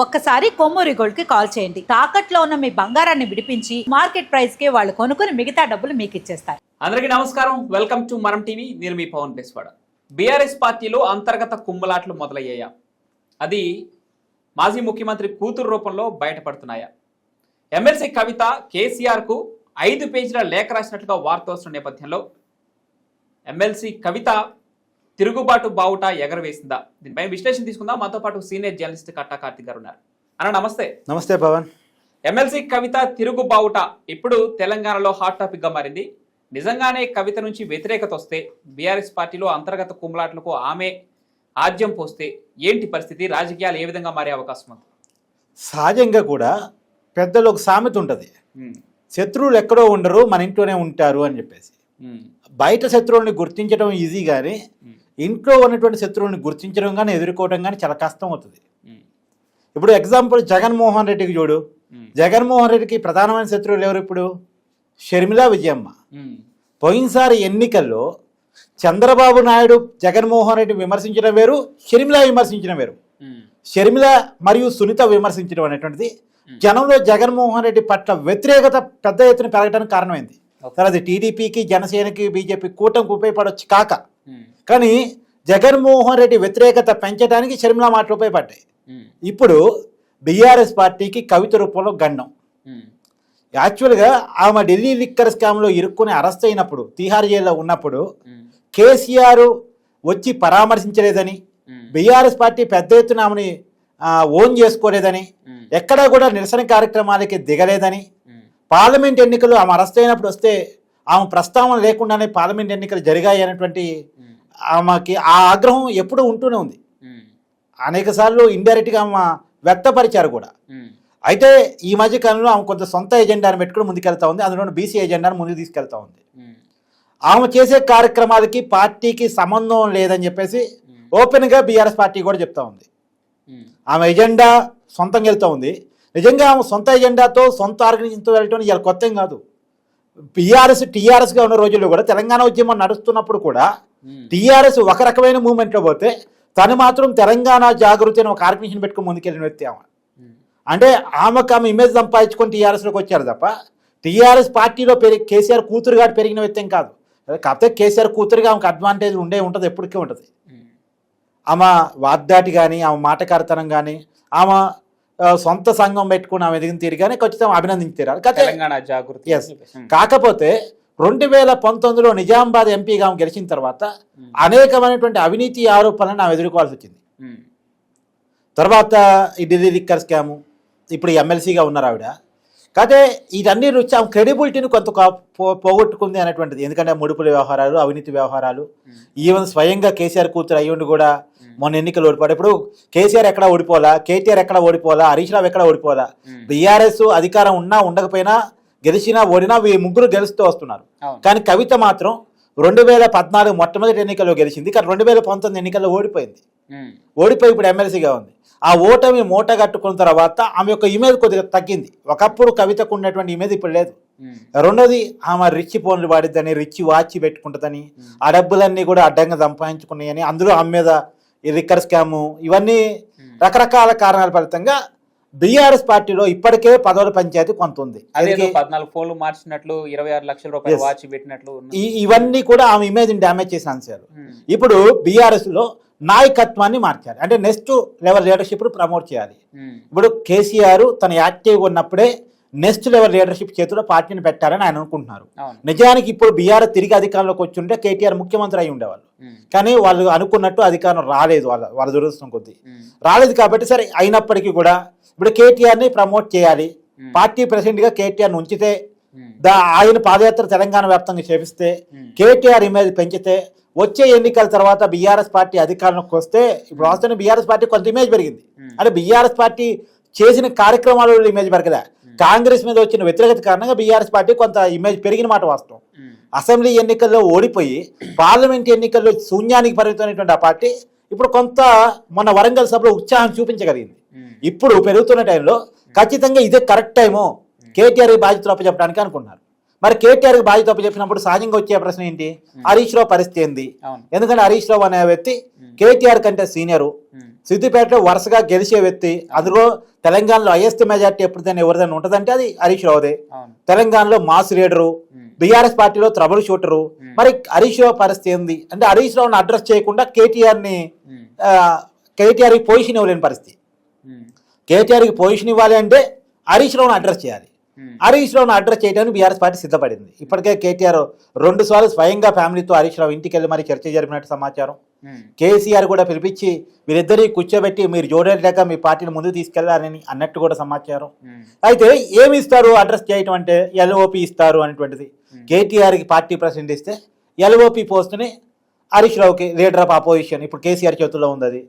ఒక్కసారి కొమ్మూరి గోల్డ్కి కాల్ చేయండి. తాకట్లో ఉన్న మీ బంగారాన్ని విడిపించి మార్కెట్ ప్రైస్కి వాళ్ళు కొనుక్కుని మిగతా డబ్బులు మీకు ఇచ్చేస్తారు. అందరికీ నమస్కారం. Welcome to Manam TV. నేను మీ పవన్ పేస్వాడ బీఆర్ఎస్ పార్టీలో అంతర్గత కుమ్మలాట్లు మొదలయ్యాయా? అది మాజీ ముఖ్యమంత్రి కూతురు రూపంలో బయటపడుతున్నాయా? ఎమ్మెల్సీ కవిత కేసీఆర్కు ఐదు పేజీల లేఖ రాసినట్లుగా వార్త వస్తున్న నేపథ్యంలో ఎమ్మెల్సీ కవిత తిరుగుబాటు బావుట ఎగరవేసిందా? దీనిపై విశ్లేషణ తీసుకుందాం. మాతో పాటు సీనియర్ జర్నలిస్ట్ కట్టా కార్తిక్ గారు ఉన్నారు. అన్న నమస్తే. నమస్తే పవన్. ఎమ్మెల్సీ కవిత తిరుగుబావుట ఇప్పుడు తెలంగాణలో హాట్ టాపిక్గా మారింది. నిజంగానే కవిత నుంచి వ్యతిరేకత వస్తే బీఆర్ఎస్ పార్టీలో అంతర్గత కుమ్ములాట్లకు ఆమె ఆజ్యం పోస్తే ఏంటి పరిస్థితి? రాజకీయాలు ఏ విధంగా మారే అవకాశం ఉంది? సహజంగా కూడా పెద్దలు ఒక సామెత ఉంటుంది. శత్రువులు ఎక్కడో ఉండరు మన ఇంట్లోనే ఉంటారు అని చెప్పేసి. బయట శత్రువుల్ని గుర్తించడం ఈజీ కానీ ఇంట్లో ఉన్నటువంటి శత్రువుల్ని గుర్తించడం కానీ ఎదుర్కోవడం కానీ చాలా కష్టం అవుతుంది. ఇప్పుడు ఎగ్జాంపుల్ జగన్మోహన్ రెడ్డికి చూడు. జగన్మోహన్ రెడ్డికి ప్రధానమైన శత్రువులు ఎవరు ఇప్పుడు? షర్మిలా విజయమ్మ. పోయినసారి ఎన్నికల్లో చంద్రబాబు నాయుడు జగన్మోహన్ రెడ్డి విమర్శించడం వేరు షర్మిల విమర్శించడం వేరు. షర్మిల మరియు సునీత విమర్శించడం అనేటువంటిది. జనంలో జగన్మోహన్ రెడ్డి పట్ల వ్యతిరేకత పెద్ద ఎత్తున పెరగడానికి కారణమైంది. అది టీడీపీకి జనసేనకి బీజేపీ కూటమికి ఉపయోగపడవచ్చు కాక కానీ జగన్మోహన్ రెడ్డి వ్యతిరేకత పెంచడానికి షర్మిల మాటలు ఉపయోగపడ్డాయి. ఉమ్, ఇప్పుడు బీఆర్ఎస్ పార్టీకి కవిత రూపంలో గండం. ఉమ్, యాక్చువల్గా ఆమె ఢిల్లీ లిక్కర్ స్కామ్లో ఇరుక్కుని అరెస్ట్ అయినప్పుడు తీహార్ జైల్లో ఉన్నప్పుడు కేసీఆర్ వచ్చి పరామర్శించలేదని బీఆర్ఎస్ పార్టీ పెద్ద ఎత్తున ఆమెని ఓన్ చేసుకోలేదని ఎక్కడా కూడా నిరసన కార్యక్రమాలకి దిగలేదని పార్లమెంట్ ఎన్నికలు ఆమె అరెస్ట్ అయినప్పుడు వస్తే ఆమె ప్రస్తావన లేకుండానే పార్లమెంట్ ఎన్నికలు జరిగాయి అనేటువంటి ఆమెకి ఆ ఆగ్రహం ఎప్పుడూ ఉంటూనే ఉంది. అనేక సార్లు ఇండైరెక్ట్గా ఆమె వ్యక్తపరిచారు కూడా. అయితే ఈ మధ్య కాలంలో ఆమె కొంత సొంత ఎజెండాను పెట్టుకుని ముందుకెళ్తా ఉంది. అందులో బీసీ ఎజెండాను ముందుకు తీసుకెళ్తా ఉంది. ఆమె చేసే కార్యక్రమాలకి పార్టీకి సంబంధం లేదని చెప్పేసి ఓపెన్గా బీఆర్ఎస్ పార్టీ కూడా చెప్తా ఉంది. ఆమె ఎజెండా సొంతంగా వెళ్తూ ఉంది. నిజంగా ఆమె సొంత ఎజెండాతో సొంత ఆర్గనైజేషన్తో వెళ్ళటం ఇవాళ కొత్త కాదు. బీఆర్ఎస్ టీఆర్ఎస్గా ఉన్న రోజుల్లో కూడా తెలంగాణ ఉద్యమం నడుస్తున్నప్పుడు కూడా టీఆర్ఎస్ ఒక రకమైన మూమెంట్లో పోతే తను మాత్రం తెలంగాణ జాగృతి అని ఒక ఆర్గనైజేషన్ పెట్టుకుని ముందుకెళ్ళిన వ్యక్తి ఆమె. ఉమ్, అంటే ఆమెకు ఆమె ఇమేజ్ సంపాదించుకొని టీఆర్ఎస్లోకి వచ్చారు తప్ప టీఆర్ఎస్ పార్టీలో పెరిగి కేసీఆర్ కూతురు గారు పెరిగిన వ్యక్తి ఏం కాదు. కాకపోతే కేసీఆర్ కూతురుగా ఆమెకు అడ్వాంటేజ్ ఉండే ఉంటుంది ఎప్పటికీ ఉంటుంది. ఉమ్, ఆమె వాగ్దాటి కానీ ఆమె మాటకారితనం కానీ ఆమె సొంత సంఘం పెట్టుకుని ఆమె ఎదిగిన తీరు కానీ ఖచ్చితంగా అభినందించారు. కాకపోతే తెలంగాణ జాగృతి కాకపోతే రెండు వేల పంతొమ్మిదిలో నిజామాబాద్ ఎంపీగా ఆమె గెలిచిన తర్వాత ఉమ్, అనేకమైనటువంటి అవినీతి ఆరోపణలను ఆమె ఎదుర్కోవాల్సి వచ్చింది. ఉమ్, తర్వాత ఈ ఢిల్లీ లిక్కర్ స్కాము ఇప్పుడు ఎమ్మెల్సీగా ఉన్నారు ఆవిడ. కాకపోతే ఇదన్నీ రుచి ఆమె క్రెడిబిలిటీని కొంత పోగొట్టుకుంది అనేటువంటిది. ఎందుకంటే ముడుపుల వ్యవహారాలు అవినీతి వ్యవహారాలు. ఈవెన్ స్వయంగా కేసీఆర్ కూతురు అయ్యుండి కూడా మొన్న ఎన్నికలు ఓడిపోయాడు ఇప్పుడు కేసీఆర్ ఎక్కడ ఓడిపోలా కేటీఆర్ ఎక్కడ ఓడిపోలా హరీష్ రావు ఎక్కడ ఓడిపోలా ఉమ్, బీఆర్ఎస్ అధికారం ఉన్నా ఉండకపోయినా గెలిచినా ఓడినా వీ ముగ్గురు గెలుస్తూ వస్తున్నారు. కానీ కవిత మాత్రం రెండు వేల పద్నాలుగు మొట్టమొదటి ఎన్నికల్లో గెలిచింది. కానీ రెండు వేల పంతొమ్మిది ఎన్నికల్లో ఓడిపోయింది. ఓడిపోయి ఇప్పుడు ఎమ్మెల్సీగా ఉంది. ఆ ఓటమి మూట కట్టుకున్న తర్వాత ఆమె యొక్క ఇమేజ్ కొద్దిగా తగ్గింది. ఒకప్పుడు కవితకు ఉన్నటువంటి ఇమేజ్ ఇప్పుడు లేదు. ఉమ్, రెండోది ఆమె రిచ్ ఫోన్లు వాడిద్దని రిచ్ వాచ్ పెట్టుకుంటుందని ఆ డబ్బులన్నీ కూడా అడ్డంగా సంపాదించుకున్నాయని అందులో ఆమె మీద ఈ రిక్కర్ స్కాము ఇవన్నీ ఉమ్. రకరకాల కారణాల ఫలితంగా బీఆర్ఎస్ పార్టీలో ఇప్పటికే పదవుల పంచాయతీ కొంత ఉంది. పద్నాలుగు ఫోన్లు మార్చినట్లు ఇరవై ఆరు లక్షల రూపాయలు. వాచ్ పెట్టినట్లు ఇవన్నీ కూడా ఆమె ఇమేజ్ని డ్యామేజ్ చేసిన అంశాలు. ఇప్పుడు బీఆర్ఎస్లో నాయకత్వాన్ని మార్చాలి. అంటే నెక్స్ట్ లెవెల్ లీడర్షిప్ ప్రమోట్ చేయాలి. ఉమ్, ఇప్పుడు కేసీఆర్ తన యాక్టివ్గా ఉన్నప్పుడే నెక్స్ట్ లెవెల్ లీడర్షిప్ చేతిలో పార్టీని పెట్టాలని ఆయన అనుకుంటున్నారు. నిజానికి ఇప్పుడు బీఆర్ఎస్ తిరిగి అధికారంలోకి వచ్చి ఉంటే కేటీఆర్ ముఖ్యమంత్రి అయి ఉండేవాళ్ళు. ఉమ్, కానీ వాళ్ళు అనుకున్నట్టు అధికారం రాలేదు వాళ్ళ వాళ్ళ దురదృష్టం కొద్దీ. ఉమ్, రాలేదు కాబట్టి సరే అయినప్పటికీ కూడా ఇప్పుడు కేటీఆర్ని ప్రమోట్ చేయాలి. పార్టీ ప్రెసిడెంట్గా కేటీఆర్ని ఉంచితే దా ఆయన పాదయాత్ర తెలంగాణ వ్యాప్తంగా చేపిస్తే కేటీఆర్ ఇమేజ్ పెంచితే వచ్చే ఎన్నికల తర్వాత బీఆర్ఎస్ పార్టీ అధికారంలోకి వస్తే ఇప్పుడు వస్తున్న బీఆర్ఎస్ పార్టీ కొంత ఇమేజ్ పెరిగింది. ఉమ్, అంటే బీఆర్ఎస్ పార్టీ చేసిన కార్యక్రమాల వల్ల ఇమేజ్ పెరగదా కాంగ్రెస్ మీద వచ్చిన వ్యతిరేకత కారణంగా బీఆర్ఎస్ పార్టీ కొంత ఇమేజ్ పెరిగిన మాట వాస్తవం. ఉమ్, అసెంబ్లీ ఎన్నికల్లో ఓడిపోయి పార్లమెంట్ ఎన్నికల్లో శూన్యానికి పరిమితమైనటువంటి ఆ పార్టీ ఇప్పుడు కొంత మొన్న వరంగల్ సభలో ఉత్సాహం చూపించగలిగింది. ఇప్పుడు పెరుగుతున్న టైంలో ఖచ్చితంగా ఇదే కరెక్ట్ టైము కేటీఆర్ బాధ్యతలు అప్పచెప్పడానికి అనుకున్నారు. మరి కేటీఆర్ బాధ్యత అప్పచెప్పినప్పుడు సహజంగా వచ్చే ప్రశ్న ఏంటి? హరీష్ రావు పరిస్థితి ఏంది? ఎందుకంటే హరీష్ రావు అనే వ్యక్తి కేటీఆర్ కంటే సీనియరు. సిద్దిపేటలో వరుసగా గెలిచే వ్యక్తి. అందులో తెలంగాణలో హైయెస్ట్ మెజార్టీ ఎప్పుడైనా ఎవరిదైనా ఉంటుందంటే అది హరీష్ రావుదే. తెలంగాణలో మాస్ లీడరు. బీఆర్ఎస్ పార్టీలో ట్రబుల్ షూటరు. మరి హరీష్ రావు పరిస్థితి ఏంది? అంటే హరీష్ రావుని అడ్రస్ చేయకుండా కేటీఆర్ని ఉమ్. కేటీఆర్కి పొజిషన్ ఇవ్వలేని పరిస్థితి. కేటీఆర్కి పొజిషన్ ఇవ్వాలి అంటే హరీష్ రావుని అడ్రస్ చేయాలి. హరీష్ రావుని అడ్రస్ చేయడానికి బీఆర్ఎస్ పార్టీ సిద్ధపడింది ఇప్పటికే కేటీఆర్ రెండు సార్లు స్వయంగా ఫ్యామిలీతో హరీష్ రావు ఇంటికి వెళ్ళి మరి చర్చ జరిపినట్టు సమాచారం ఉమ్. కేసీఆర్ కూడా పిలిపించి వీరిద్దరిని కూర్చోబెట్టి మీరు జోడలేక మీ పార్టీని ముందుకు తీసుకెళ్ళారని అన్నట్టు కూడా సమాచారం ఉమ్. అయితే ఏమి ఇస్తారు అడ్రస్ చేయటం అంటే ఎల్ఓపి ఇస్తారు అనేటువంటిది Hmm. కేటీఆర్కి పార్టీ ప్రెసిడెంట్ ఇస్తే ఎల్ఓపి పోస్ట్ని హరీష్ రావుకి లీడర్ ఆఫ్ అపోజిషన్ ఇప్పుడు కేసీఆర్ చేతుల్లో ఉంది అది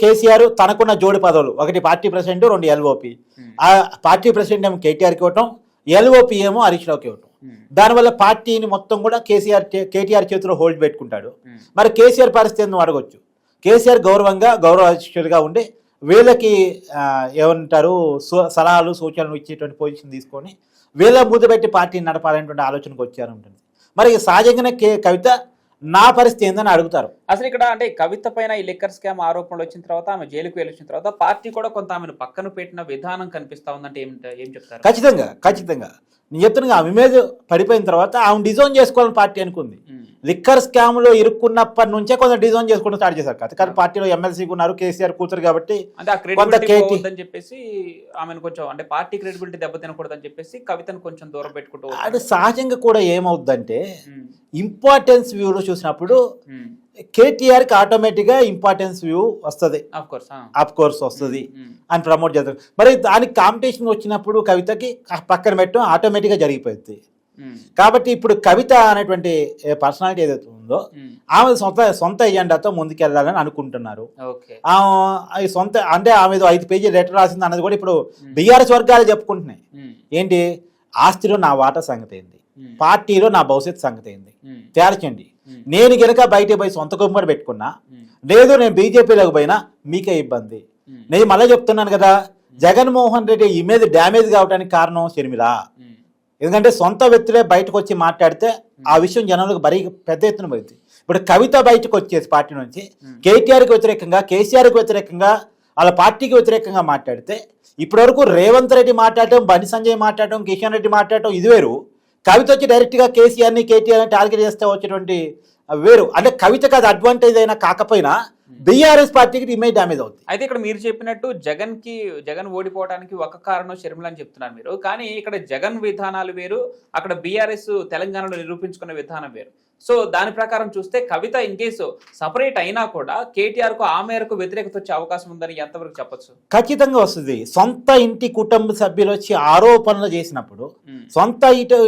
కేసీఆర్ తనకున్న జోడి పదవులు ఒకటి పార్టీ ప్రెసిడెంట్ రెండు ఎల్ఓపి Hmm. ఆ పార్టీ ప్రెసిడెంట్ ఏమో కేటీఆర్కి ఇవ్వటం ఎల్ఓపి ఏమో హరీష్ రావుకి ఇవ్వటం ఉమ్. దానివల్ల పార్టీని మొత్తం కూడా కేసీఆర్ కేటీఆర్ చేతిలో హోల్డ్ పెట్టుకుంటాడు ఉమ్. మరి కేసీఆర్ పరిస్థితి ఏందో అడగొచ్చు కేసీఆర్ గౌరవంగా గౌరవాధ్యక్షుడిగా ఉండి వీళ్ళకి ఏమంటారు సలహాలు సూచనలు ఇచ్చేటువంటి పొజిషన్ తీసుకొని వీళ్ళ ముందు పెట్టి పార్టీని నడపాలనేటువంటి ఆలోచనకు వచ్చారు ఉంటుంది మరి సహజంగానే కే కవిత నా పరిస్థితి ఏందని అడుగుతారు. అసలు ఇక్కడ అంటే కవిత పైన ఈ లిక్కర్ స్కామ్ ఆరోపణలు వచ్చిన తర్వాత ఆమె జైలుకు వెళ్ళి వచ్చిన తర్వాత పార్టీ కూడా కొంత ఆమెను పక్కన పెట్టిన విధానం కనిపిస్తా ఉందంటే ఏం ఏం చెప్తారు? ఖచ్చితంగా ఖచ్చితంగా. చెప్తున్నా ఆమె మీద పడిపోయిన తర్వాత ఆమె డిజైన్ చేసుకోవాలని పార్టీ అనుకుంది. లిక్కర్ స్కామ్లో ఇరుక్కున్నప్పటి నుంచే కొంత డిజైన్ చేసుకోవడం స్టార్ట్ చేశారు కదా కానీ పార్టీలో ఎమ్మెల్సీకి ఉన్నారు కేసీఆర్ కూతురు కాబట్టి కేటీ- పోవద్దని చెప్పేసి ఆమెను కొంచెం అంటే పార్టీ క్రెడిబిలిటీ దెబ్బతినకూడదని చెప్పేసి కవితను కొంచెం దూరం పెట్టుకుంటూ అది సహజంగా కూడా ఏమవుద్దంటే. ఇంపార్టెన్స్ వ్యూలో చూసినప్పుడు. కేటీఆర్కి ఆటోమేటిక్గా ఇంపార్టెన్స్ వ్యూ వస్తుంది ఆఫ్ కోర్స్ వస్తుంది. అని ప్రమోట్ చేస్తారు మరి దానికి కాంపిటీషన్ వచ్చినప్పుడు కవితకి పక్కన పెట్టడం ఆటోమేటిక్గా జరిగిపోతుంది ఉమ్. కాబట్టి ఇప్పుడు కవిత అనేటువంటి పర్సనాలిటీ ఏదైతే ఉందో ఉమ్. ఆమె సొంత సొంత ఎజెండాతో ముందుకెళ్ళాలని అనుకుంటున్నారు ఓకే ఆ సొంత అంటే ఆమె ఐదు పేజీ లెటర్ రాసింది అన్నది కూడా ఇప్పుడు బీఆర్ఎస్ వర్గాలు చెప్పుకుంటున్నాయి. ఏంటి ఆస్తిలో నా వాటా సంగతి ఏంది. పార్టీలో నా భవిష్యత్ సంగతి ఏంది. తేల్చండి. నేను గనక బయట పోయి సొంత కుమ్మరి పెట్టుకున్నా ఉమ్. లేదు నేను బీజేపీలోకి పోయినా మీకే ఇబ్బంది. ఉమ్. నేను మళ్ళీ చెప్తున్నాను కదా జగన్మోహన్ రెడ్డి ఇమేజ్ డ్యామేజ్ కావడానికి కారణం షర్మిల. ఎందుకంటే సొంత వ్యక్తులే బయటకు వచ్చి మాట్లాడితే ఆ విషయం జనాలకు మరీ పెద్ద ఎత్తున పోయింది. ఇప్పుడు కవిత బయటకు వచ్చేసి పార్టీ నుంచి కేటీఆర్కి వ్యతిరేకంగా కేసీఆర్కి వ్యతిరేకంగా వాళ్ళ పార్టీకి వ్యతిరేకంగా మాట్లాడితే ఇప్పటివరకు రేవంత్ రెడ్డి మాట్లాడటం బండి సంజయ్ మాట్లాడటం కిషన్ రెడ్డి మాట్లాడటం ఇది వేరు. కవిత వచ్చి డైరెక్ట్గా కేసీఆర్ని కేటీఆర్ని టార్గెట్ చేస్తే వచ్చేటువంటి వేరు. అంటే కవితకు అది అడ్వాంటేజ్ అయినా కాకపోయినా బీఆర్ఎస్ పార్టీకి ఇమేజ్ డ్యామేజ్ అవుతుంది అయితే ఇక్కడ మీరు చెప్పినట్టు జగన్కి జగన్ ఓడిపోవడానికి ఒక కారణం షర్మిల అని చెప్తున్నారు మీరు. కానీ ఇక్కడ జగన్ విధానాలు వేరు అక్కడ బీఆర్ఎస్ తెలంగాణలో నిరూపించుకున్న విధానం వేరు. సో దాని ప్రకారం చూస్తే కవిత ఇన్ కేసు సపరేట్ అయినా కూడా కేటీఆర్కు ఆ మేరకు వ్యతిరేకత వచ్చే అవకాశం ఉందని ఎంతవరకు చెప్పొచ్చు? ఖచ్చితంగా వస్తుంది. సొంత ఇంటి కుటుంబ సభ్యులు వచ్చి ఆరోపణలు చేసినప్పుడు సొంత ఇటు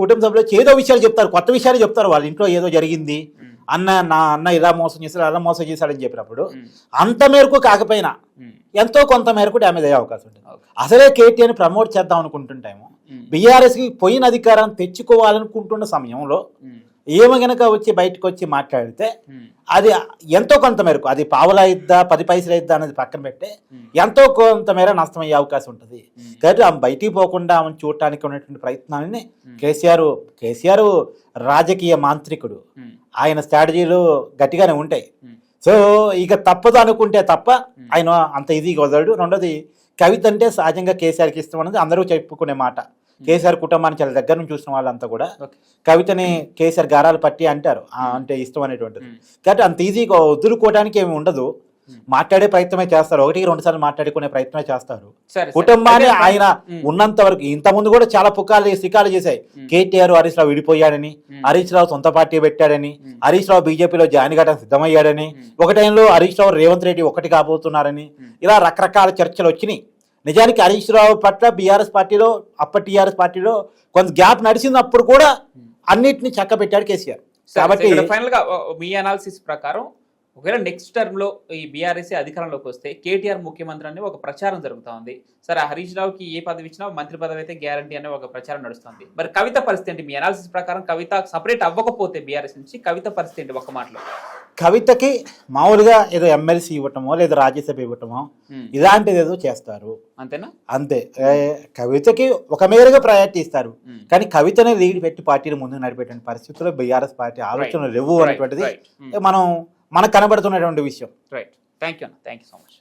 కుటుంబ సభ్యులు వచ్చి ఏదో విషయాలు చెప్తారు కొత్త విషయాలు చెప్తారు వాళ్ళ ఇంట్లో ఏదో జరిగింది అన్న నా అన్న ఇలా మోసం చేశాడు అలా మోసం చేశాడని చెప్పినప్పుడు అంత మేరకు కాకపోయినా ఎంతో కొంత మేరకు డ్యామేజ్ అయ్యే అవకాశం ఉంటుంది. అసలే కేటీఆర్ని ప్రమోట్ చేద్దాం అనుకుంటుంటాము బీఆర్ఎస్కి పోయిన అధికారం తెచ్చుకోవాలనుకుంటున్న సమయంలో ఏమ గనక వచ్చి బయటకు వచ్చి మాట్లాడితే అది ఎంతో కొంత మేరకు అది పావులా ఇద్దా పది పైసలు ఇద్దా అనేది పక్కన పెట్టి ఎంతో కొంత మేర నష్టం అయ్యే అవకాశం ఉంటుంది. కాబట్టి ఆమె బయటికి పోకుండా ఆమెను చూడటానికి ఉన్నటువంటి ప్రయత్నాలని కేసీఆర్ కేసీఆర్ రాజకీయ మాంత్రికుడు. ఆయన స్ట్రాటజీలు గట్టిగానే ఉంటాయి. సో ఇక తప్పదు అనుకుంటే తప్ప ఆయన అంత ఈజీగా వదలడు. రెండోది కవిత అంటే సహజంగా కేసీఆర్కి ఇష్టం అనేది అందరూ చెప్పుకునే మాట. కేసీఆర్ కుటుంబాన్ని చాలా దగ్గర నుంచి చూసిన వాళ్ళంతా కూడా. కవితని కేసీఆర్ గారాలు పట్టి అంటారు అంటే ఇష్టం అనేటువంటిది కాబట్టి అంత ఈజీగా వదులుకోవడానికి ఏమి ఉండదు. మాట్లాడే ప్రయత్నమే చేస్తారు ఒకటికి రెండు సార్లు మాట్లాడుకునే ప్రయత్నమే చేస్తారు. కుటుంబాన్ని ఆయన ఉన్నంత వరకు ఇంత ముందు కూడా చాలా పుకాలు శికాలు చేశాయి. కేటీఆర్ హరీష్ రావు విడిపోయాడని. హరీష్ రావు సొంత పార్టీ పెట్టాడని. హరీష్ రావు బీజేపీలో జాయిన్ కావడానికి సిద్ధమయ్యాడని. ఒక టైంలో హరీష్ రావు రేవంత్ రెడ్డి ఒకటి కాబోతున్నారని. ఇలా రకరకాల చర్చలు వచ్చినాయి నిజానికి హరీష్ రావు పట్ల బీఆర్ఎస్ పార్టీలో అప్పటి టీఆర్ఎస్ పార్టీలో కొంత గ్యాప్ నడిచినప్పుడు కూడా అన్నిటిని చక్క పెట్టాడు కేసీఆర్ కాబట్టి ఫైనల్గా మీ అనాలిసిస్ ప్రకారం ఒకవేళ నెక్స్ట్ టర్మ్లో ఈ బీఆర్ఎస్ అధికారంలోకి వస్తే కేటీఆర్ ముఖ్యమంత్రి అని ఒక ప్రచారం జరుగుతా ఉంది. సరే హరీష్ రావుకి ఏ పదవి ఇచ్చినా మంత్రి పదవి అయితే గ్యారంటీ అనే ఒక ప్రచారం నడుస్తుంది. మరి కవిత పరిస్థితి ఏంటి? మీ అనాలిసిస్ ప్రకారం కవిత సపరేట్ అవ్వకపోతే బీఆర్ఎస్ నుంచి కవిత పరిస్థితి ఏంటి? ఒక మాటలో. కవితకి మామూలుగా ఏదో ఎమ్మెల్సీ ఇవ్వటమో లేదా రాజ్యసభ ఇవ్వటమో ఇలాంటిది ఏదో చేస్తారు. అంతేనా? అంతే. కవితకి ఒక మేరగా ప్రయారిటీ ఇస్తారు. కానీ కవితనే లీడ్ పెట్టి పార్టీని ముందుకు నడిపేటువంటి పరిస్థితుల్లో బీఆర్ఎస్ పార్టీ ఆలోచనలు లేవు అనేటువంటిది మనం మనకు కనబడుతున్నటువంటి విషయం. రైట్ థ్యాంక్ యూ అన్న. Thank you so much